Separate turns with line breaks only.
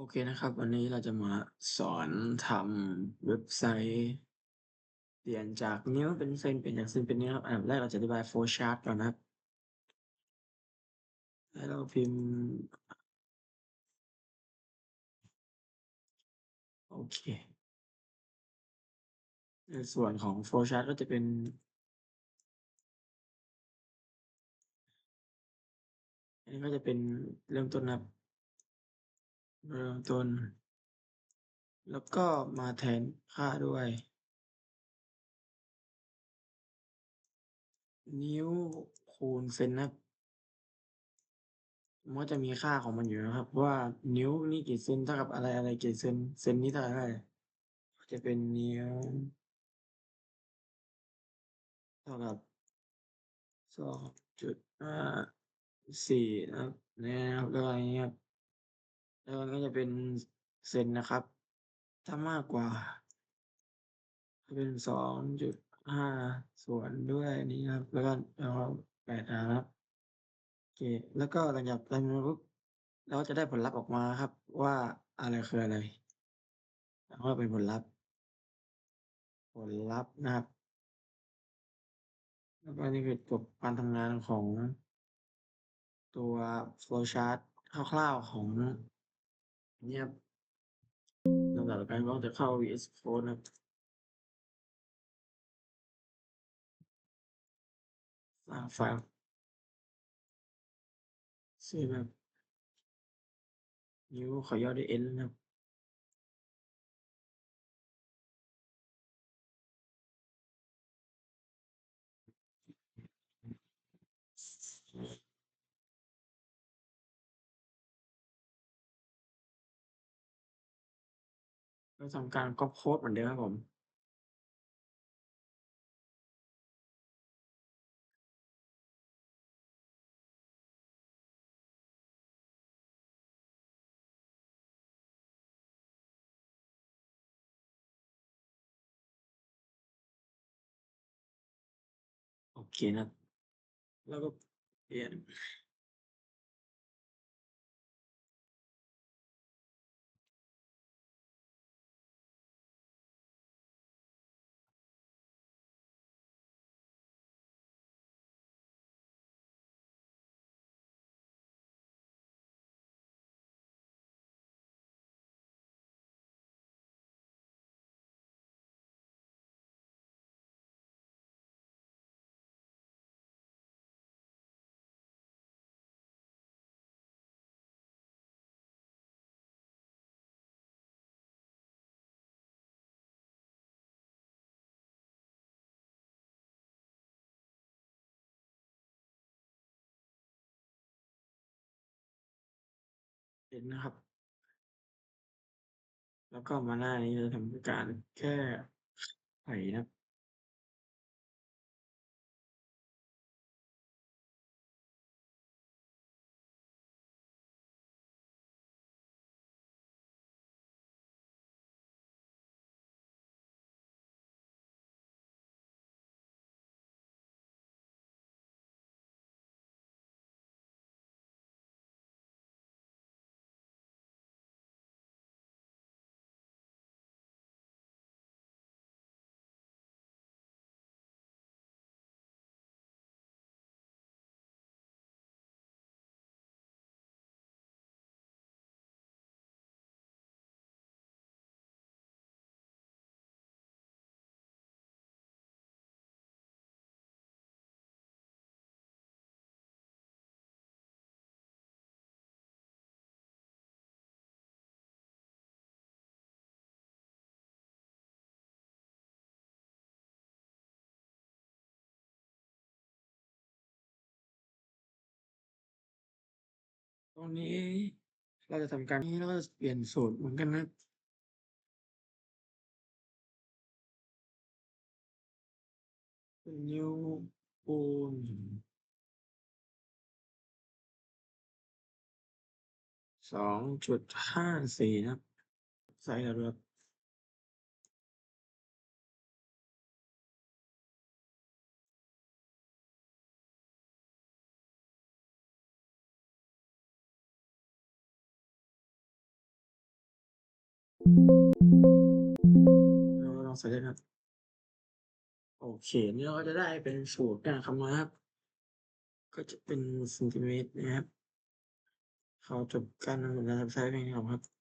โอเคนะครับ วันนี้เราจะมาสอนทำเว็บไซต์ เปลี่ยนจากนิ้วเป็นเซนเปลี่ยนจากเซนเป็นนิ้วครับอันดับแรกเราจะอธิบาย flow chart ก่อนนะครับให้เราพิมพ์ โอเค ในส่วนของ flow chart ก็จะเป็น อันนี้ก็จะเป็นเริ่มต้นนะครับ เริ่มต้น แล้วก็มาแทนค่าด้วย นิ้วคูณเซนนะครับมันก็จะมีค่าของมันอยู่นะครับ ว่านิ้วนี่กี่เซนเท่ากับอะไรอะไรกี่เซนเซนนี้เท่ากับอะไรก็จะเป็นนิ้วเท่ากับสองจุดห้าสี่นะครับเนี่ยนะครับแล้วก็อย่างเงี้ยครับ แล้วก็จะเป็นเซนนะครับ ถ้ามากกว่า ก็เป็นสองจุดห้าส่วนด้วยอันนี้ครับ แล้วก็แล้วก็แปดนะครับ โอเค แล้วก็หลังจากนั้นปุ๊บเราจะได้ผลลัพธ์ออกมาครับ ว่าอะไรคืออะไรแล้วก็เป็นผลลัพธ์ ผลลัพธ์นะครับ แล้วก็นี่คือจบการทำงานของตัว flow chart คร่าวๆของ นี่ยครับลำดับต่อไปก็จะเข้า VS Code นะครับสร้างไฟล์ชื่อแบบนิ้วขอย่อด้วย N นะครับ ก็ทำการก๊อปโค้ดเหมือนเดิมครับผมโอเคนะ แล้วก็เปลี่ยน เห็นนะครับ แล้วก็มาหน้านี้จะทำการแค่ไขนะ รับตรงนี้เราจะทำการนี้แล้วก็เปลี่ยนสูตรเหมือนกันนะนิ้วคูนสองจุดห้าสี่นะ ใส่แล้วด้วยครับ ลองใส่เลยครับ โอเค นี่เราก็จะได้เป็นสูตรการคำนวณครับ ก็จะเป็นเซนติเมตรนะครับ เขาจบการนำเสนอเพียงเท่านี้ก่อนครับ